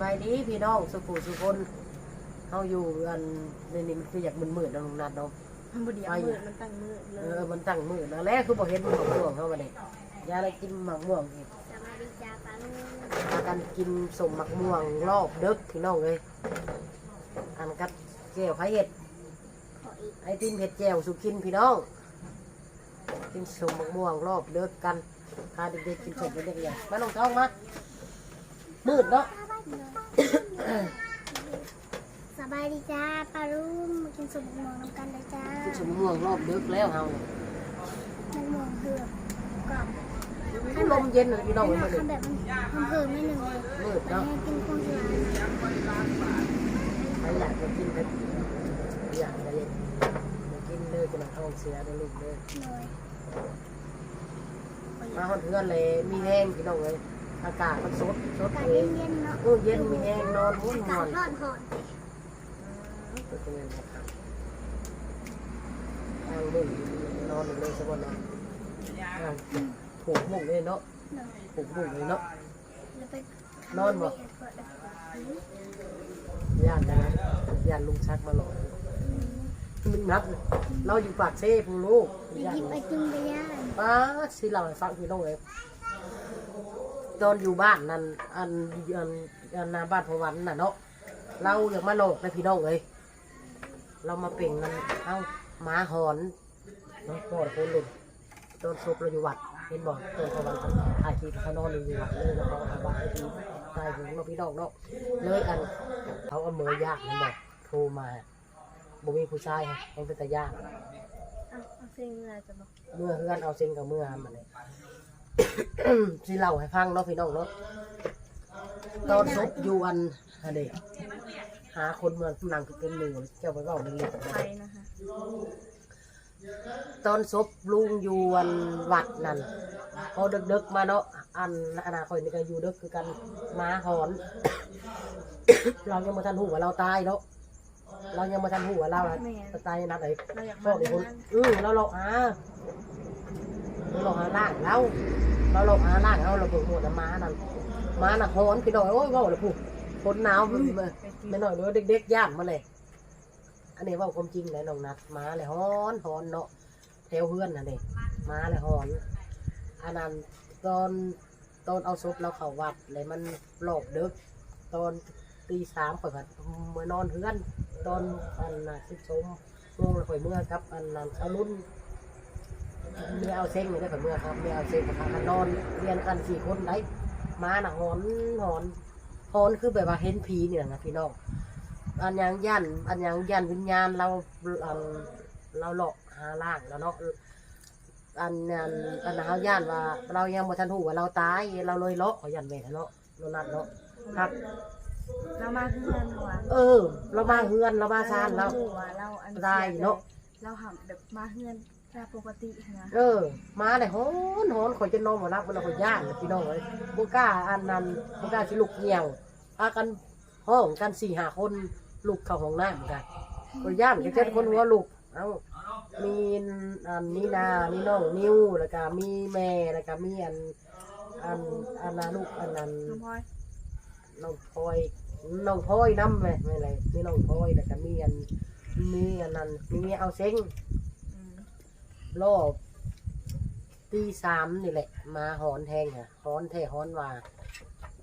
บายดีพี่น้องสุขุสุคนเฮาอยู่กันในนี้มันคืออยากมืดๆเนาะลุงนัดเนาะ มันบ่เดียวไปมืดมันตั้งมืดเลเอยอ มันตั้งมืดนะแล้วคือบ่เห็นหมากม่วงเฮาบัดนี้ยาอะไรกินหมากม่วงอีกสวัสดีจ้าปาลุงพากันกินสมหมากม่วงรอบดึกพี่น้องเลยอันกับแก้วไข่เห็ด ขออีกไอติมเห็ดแจ่วสุกินพี่น้องกินสมหมากม่วงรอบดึกกันพาเด็กๆกินสมเป็นเด็กใหญ่มาลงท้องมามืดเนาะ สบายดีจ้าปาลุงมากินสมม่วงน้ำกันเลยจ้ากินสมม่วงรอบดึกแล้วเฮามันม่วงเผือกกรอบลมเย็นเลยพี่น้องไม่เอ้ยน่ามื้อนี้ทำแบบมันมันเผือกไม่หนึ่งเลยมืดไปเนาะให้กินพวกร้านใครอยากจะกินก็อยากจะเล่นกินเลยจะมาท้องเสียได้ลูกเลยเลยมาฮอดเพื่อนเลยมีแห้งพี่น้องเลย อากาศมันสดสดอากาศเองเย็นๆเนาะเออเย็นมีแห้งนอนมุ่นอานอนกาศร้อนหอนทางมึงนอนอยู่เลยสักวันเนาะอ่าผูกมุ้งเลยเนาะเนาะผูกมุ้งเลยเนาะแล้วไปนอนบ่ย่านนะย่านลุงชักมาหลอกมึงนับเราอยู่ปากเซ่พูลูกไปหยิบไอติมไปย่างป้าสิเราให้ฟังพี่น้องเลย ตอนอยู่บ้านนั่นอันอันอันนาบ้านพวันน่ะเนาะเราอยากมาโลกนะพี่น้องเลยเรามาเป่งนั่นเอ้าหมาหอนเนาะพ่อพูดลุนตอนศพเราอยู่วัดเห็นบอกตอนพวันเขาถ่ายคลิปเขานอนอยู่วัดเลยแล้วเขาเอาบ้านไอ้ทีตายหูเราะพี่น้องเนาะเลยอันเขาเอามือยากมันบอกโทรมาบ่มีผู้ชายฮะยังเป็นตายากเอาเอาเสียงอะไรจะบอกเมื่อเฮือนเอาเส้นกับเมื่อมันเลย สิเล่าให้ฟังเนาะพี่น้องเนาะตอนซบอยู่อันฮะเด็กหาคนเมืองนางคือเป็นหนึ่งเจ้าไปเว่าเรื่องนี้ไทยนะคะตอนซบลุงอยู่อันวัดนั่นพอดึกๆมาเนาะอันอนาคตนี่ก็อยู่ดึกคือกันหมาหอน เรายังมาทันหูว่าเราตายเนาะเรายังมาทันหูว่าเราอะตายนัดไหนเราอยากพ่อมาเป็นคนนั่นอือเราหลอกอา เราหลอาล่างเราเราลอกอาล่างเราเราเบิกหมดม้านั่นม้าน่ะฮ้อนพี่น้อยโอ้ยเว่าเลยผู้คนหนาวมาไม่น้อยเลยเด็กๆย่านมาเลย อันนี้ว่าความจริงเลยน้องนัดม้าเลยฮ้อนฮ้อนเนาะแถวเพื่อนน่ะเด็ม้าเลยฮ้อนอันนั้นตอนตอนเอาศพเราเข้าวัดเลยมันหลอกเด็กตอนตีสามข่อยผัดเมื่อนอนเพื่อน ตอนอันน่ะสิบสมงงเลยข่อยเมื่อครับ อันนั้นเอารุ่น เมียเอาเซ็งเลยได้ข่อยเมื่อครับเมียเอาเซ็งกับพากันนอนเรียนกันสี่คนได้มาหนักหอนหอนหอนคือแบบว่าเห็นผีเนี่ยนะพี่น้องอันยังยันอันยังยันวิญญาณเราอันเราหลอกหาล่างแล้วเนาะอันนั้นอันนั้นเขาย่านว่า เรายังบ่ทันหูว่าเราตายเราเลยเลาะขอยันแม่เนาะโนนัดเนาะครับ เรามาเพื่อนหัวเออ เรามาเฮือนเรามาซานเราหัวเราอันได้เนาะ เราหับแบบมาเพื่อนตามปกตินะเออ มาเลยฮอนฮอนข่อยจะนอนหมดรับมันข่อยย่านเลยพี่น้องเลยบุกล้าอันนั้นบุกล้าสิลุกเหี่ยวพากันห้องกันสี่ห้าคนลุกเข้าห้องน้ำกันข่อยย่านจะเจอคนหัวลุกเอ้ามีอันนี้นามีน้องนิ้วแล้วก็มีแม่แล้วก็มีอันอันอันนาลูกอันนั้นน้องพลอยน้องพลอยน้องพลอยน้ำไหมไม่ไรมีน้องพลอยแล้วก็มีอัน มีอันนั้นมีเอาเซ็งอืมรอบตีสามนี่แหละ มาหอนแทงค่ะหอนแท้หอนว่า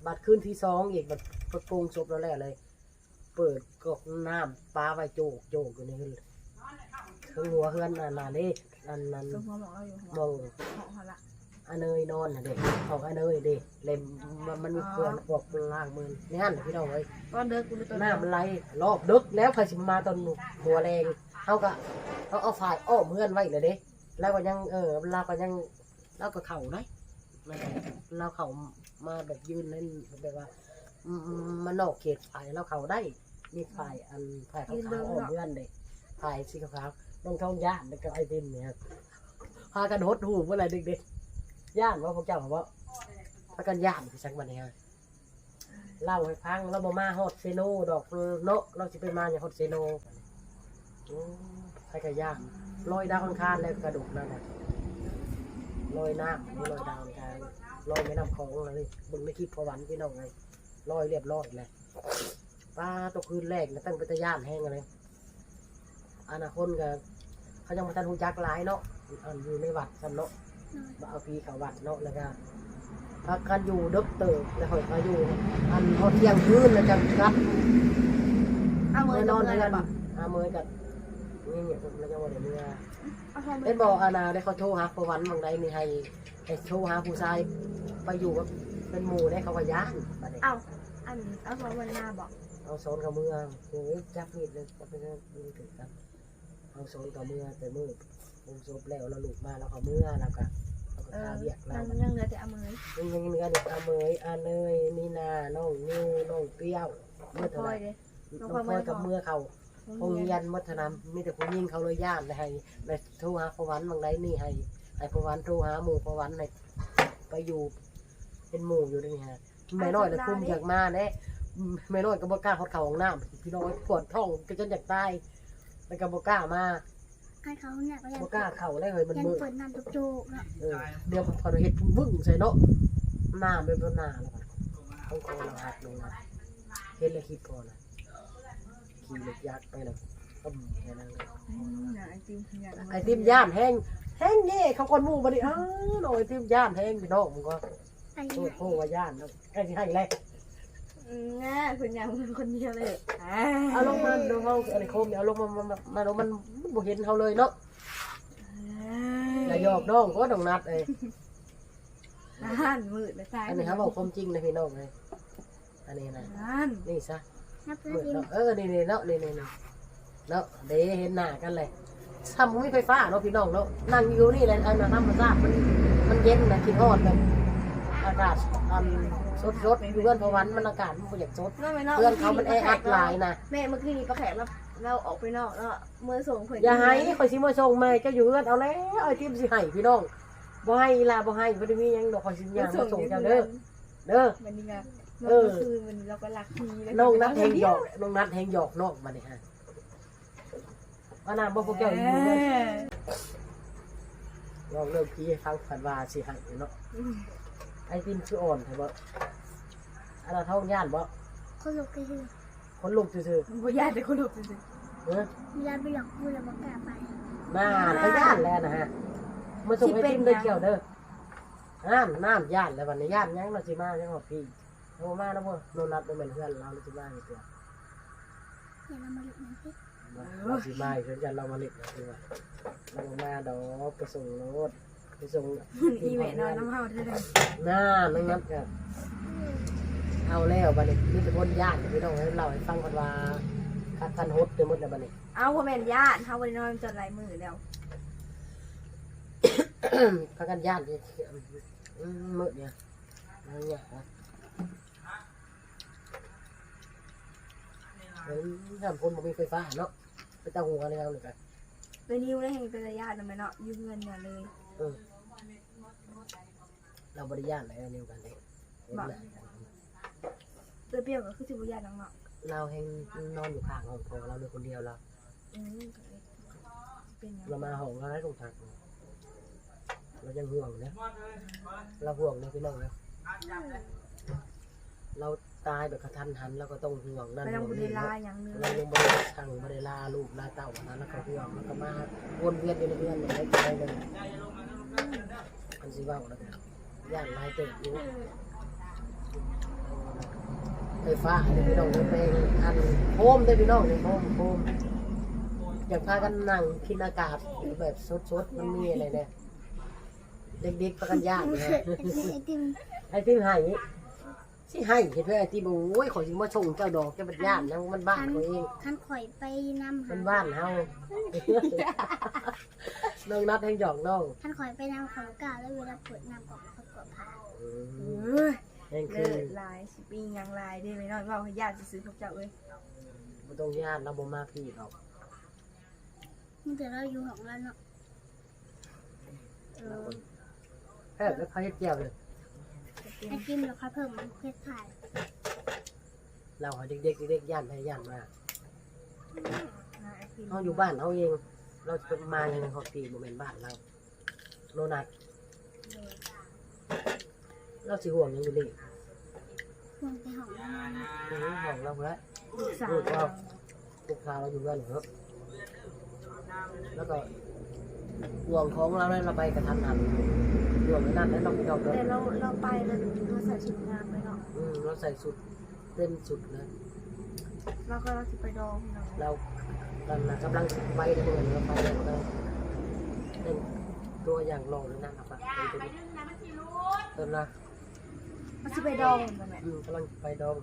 บัดขึ้นที่สองอีกบัดประโกงศพแล้วแหละเลย เปิดกอกน้ำปลาไว้โจกโจกอยู่ในหึ่งถึงหัวเฮือนอันนั้นเด้อันนั้นตัวหัวหมอกเราอยู่หัวมองหมอกหัวละ อันเนยนอนน่ะเด็กของอันเนยเด็กเล็มมันมันมีเครื่องพวกล่างมือนี่ฮั่นพี่น้องเอ้ยตอนเดินกูเลยตอนหน้ามันไหลรอบดึกแล้วใครสิมาตอนหัวแรงเขาก็เขาเอาฝ่ายอ้อมเพื่อนไว้เลยเด้แล้วก็ยังเออเราก็ยังเราก็เข่าได้ไม่ได้เราเข่ามาแบบยืนนั่นแบบว่าอืมมันนอกเขตฝ่ายเราเข่าได้มีฝ่ายอันฝ่ายขาวๆอ้อมเพื่อนเลยฝ่ายสีขาวๆน้องทองย่านแล้วก็ไอ้ดินเนี่ยพากันหดหูเมื่อไรเด็กๆ ย่านว่าพวกเจ้าบอกว่าพากันย่านพี่ชักวันนี้เล่าให้ฟังเราบมาฮอดเซโนดอกเนาะเราจะไปมาอย่างฮอดเซโนโอ้ใครก็ย่านลอยดาวอังคารแล้วกระดูกนั่นน่ะลอยน้ำลอยดาวอังคารลอยแม่น้ำคลองเลยบึงในคลิปพอหวันพี่น้องเลยร้อยเรียบร้อยเลยป้าตัวคืนแรกนะตั้งไปตะย่านแห้งอะไรอนาคตก็เขายังมาทันหูจักหลายเนาะอันอยู่ในวัดกันเนาะ โดยมาเอาพีเขาวัดเนาะแล้วก็พักกันอยู่ดึกเติบแล้วค่อยมาอยู่อันพอเที่ยงคืนแล้วจะกลับเอามือนอนเงิเพื่อนบอกหาเมยกับนี่เนี่ยผมแล้วจะว่าเดียวเมื่อเอาพอมืเป็นบอกอาณาได้เขาโทรหาประวันบางใดนี่ให้ให้โทรหาผู้ชายไปอยู่กับเป็นหมู่ได้เขาก็ย่านบัดนี้ เอาอันเอาพอวันหน้าบอกเอาโซนกับเมืองโอ้ยจับมีดเลยจับไปเลยดูถึงกันเอาโซนกับเมืองแต่มือ ผมซบแล้วเราหลุดมาแล้วเขาเมื่อแล้วก็เขาก็เออทาเบียกเรามันยังเหลือแต่เอามือยังยังเนื้อเด็กอาเมยอาเนยมีนาน้องนิวน้องเปรี้ยวเมื่อพเท่าอไหร่เลย น้น้อองงพลอยพลอยกับไม่พอเมื่อเขา พงยันมัฒนามมีแต่ผู้ยิงเขาเลยย่านเลยให้ในโทรหาพวันบางไรนี่ให้ให้พวันโทรหาหมู่พวันในไปอยู่ เป็นหมู่อยู่นี่ฮะแม่น้อยเลยคุ้มอยากมาแน่แม่น้อยก็บ่กล้าเขาเขาห้องน้ำพี่น้อยปวดท้องก็จนอยากตายแล้วก็บ่กล้ามา ไอ้เขาเนี่ยก็ยังบ่กล้าเข่าเลยเฮ้ยมันยังมืดเปิดน้ำจุกๆเนาะเออเดี๋ยวพอเราเห็ดวึ่งใส่เนาะหน้าไม่เป็นหน้าแล้วกันต้องคอเราหักลงนะเห็นเลยคิดก่อนนะขี่รถยักษ์ไปแล้วต้มแค่นั้นเลยไอติมอยากไอติมย่านแห้งแห้งเย่เขาคนหมู่มาดิอ้าวหน่อยไอติมย่านแห้งพี่น้องมึงก็ไอ้โอ้เนี่ยโหว่าย่านเนาะไอ้ที่ให้เลย ง่าคุณยังคนเดียวเลยเอาลงมาดูเขาอะไรโคมเนี่ยเอาลงมามามามาดูมันมันบ่เห็นเขาเลยเนาะอย่าหยอกน้องก็ต้องนัดเอ้ยนั่นมืดเลยตายอันนี้ครับบอกความจริงนะพี่น้องเลยอันนี้นะนั่นนี่ซะนับเพื่อเปิดทีมเนาะเออนี่นี่เนาะนี่นี่นี่เนาะเดเห็นหน้ากันเลยทำไม่ไฟฟ้าเนาะพี่น้องเนาะนั่งอยู่นี่เลยอันนั้นธรรมชาติมันมันเย็นนะคิดฮอดแบบอากาศอัน สดสดๆอยู่เพื่อนพอวันมันอากาศมันบ่อยากสดเพื่อนเขามันแออัดหลายนะแม่เมื่อคืนนี้ป้าแขกเราเราออกไปนอกแล้วเมื่อส่งเผยอย่าให้คอยสิมาส่งแม่ก็อยู่เพื่อนเอาแล้วไอ้ทิมสิให้พี่น้องบ่ให้ล่ะบ่ให้บ่ได้มีหยังดอกคอยสิย่างมาส่งเจ้าเด้อเด้อวันนี้ไงเอเมื่ออคืนวันนี้เราก็รักทีเลยน้องนัดแหงหยอกน้องนัดแหงหยอกนอกมาเนี่ยฮะว่าน้าบ่พวกเจ้าอยู่เลยลองเริ่มพี่ให้ฟังฝันว่าสิให้เนาะ ไอ้ติมคืออ่อนใช่บ่อันนั้นท้องย่านบ่คนลุกก็คือคนลูกซื่อบ่ญาติแต่คนหลบจริงๆเออเวลาไปหลอกพูดแล้วบอกกล้าไปน่าก็ย่านแล้วนะฮะมาส่งไอ้ติมได้เกี่ยวเด้อน้ำน้ำย่านแล้ววันนี้ย่านยังเราสิมายังหอดพี่โทรมาแล้วบ่โนนัดบ่แม่นเพื่อนเราเราสิมาอีกตัวอย่าเรามาหลุดน้ำพริกเราสิมาอีกเพื่อนเรามาเล็กนะคือว่าเราบ่มาดอกไปส่งรถ ไปส่งๆอีเมลนอนน้ำเฮาเท่านั้นหน้าน้องนัดก็เอาแล้วบัดนี้มีแต่คนญาติพี่น้องให้เล่าให้ฟังกันว่าคัดคันฮดเต็มหมดแล้วบัดนี้เอาพ่อแม่นญาติเฮาบ่ได้นอนจนหลายมื้อแล้วพักกันญาตินี่อืมมื้อเนี่ยเอาเนี่ยนะเฮ้ยทำคนบ่มีไฟฟ้าเนาะไปตั้งหัวเลยเอาเลยกันเป็นนิ้วได้แห่งเป็นญาตินำแม่เนาะยืมเงินเนี่ยเลย เออเราบริญาตอะไรกันเดียวกันเลยเห็นหน้ากันเปรี้ยวๆก็คือสิบ่ญาตินังเนาะเราแหงนอนอยู่ข้างห้องพอเราเป็นคนเดียวเราอืมเป็นหยังเรามาห้องเราได้ตรงทางเรายังห่วงนะเราห่วงนะพี่น้องนะเราตายแบบกระทันหันเราก็ต้องห่วงนั่นไปยังห่วบ่งได้นี่ลาเนาะหยังนึงเรายังไม่ได้ทางไม่ได้ลาลูกลาเต่านะแล้วก็ห่วงแล้วก็มาวนเวียนอยู่ในเรือนอย่างไรก็ได้เลย อันสิว่าแล้วกันย่านลายเติบอยู่ไฟฟ้าเนี่ยพี่น้องเป็นอันโฮมได้อพี่น้องเนี่ยโฮมโฮมอยากพากันนั่งกินอากาศแบบสดๆมันมีอะไรเนี่ยเด็กๆพากันยากนะไอติมไอติมหาย สิให้เห็นไหมไอติมโอ้ยขอสิมาส่งเจ้าดอกเจ้าบัดย่านนะมันบ้านเขาเองท่านข่อยไปนำมัหานบ้านเฮาน้องนัดให้หยอกน้องท่านข่อยไปนำของเก่าแล้วเวลาเปิดน้ำก็ประกอบผ้าอืเอม้ยแห่งเลิคือศลายสิปีหยังลายได้ไหมเนาะเว้าให้ญาติซื้อๆพวกเจ้าเอ้ยบ่ต้องย่านเราบ่มาพี่หรอกนี่แต่เราอยู่ของเราเนาะเออแค่แล้วเขาเฮ็ดแก้วเลย ไอ้ติมเราค่อยเพิ่มเพชรถ่ายเราให้เด็กๆเด็กๆย่านให้ย่านมาน่าไอติมเฮาอยู่บ้านเฮาเอง เราจะมาอย่างนั้นเขาตีบ่แม่นบ้านเราโนนัดเราสิห่วงหยังอยู่นี่ลงไปห้องน้ำอือห้องเราแล้วลูกสาวลูกเราลูกค้าเราอยู่กันครับแล้วก็ห่วงของเราเนี่ยเราไปกระทันหัน ห่วงไว้นั่นแล้วเราไปดอกเด้อแต่เราเราไปแล้วเราใส่ชุดงามไปเนาะอืมเราใส่สุดเต็มสุดเลยเราก็เราสิไปดองพี่น้องเรากำลังกำลังไปเลยเหมือนเราไปเลยเราเป็นตัวอย่างโลเลยนะครับเป็นตัวเติมนะมันสิไปดองเหมือนแม่อืมกำลังไปดอง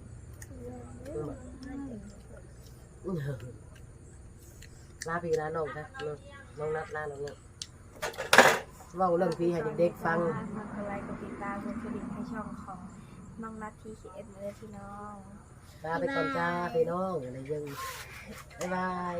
อืมอืมลาพี่ลาน้องนะน้องนัดลาน้องเนี่ย เว่าเรื่องพี่ให้เด็กๆฟังฝากกดไลค์กดติดตามกดกระดิ่งให้ช่องของน้องนัททีเคเอสเลยพี่น้อง ลาไปก่อนจ้าพี่น้องอะไรยังบ๊ายบาย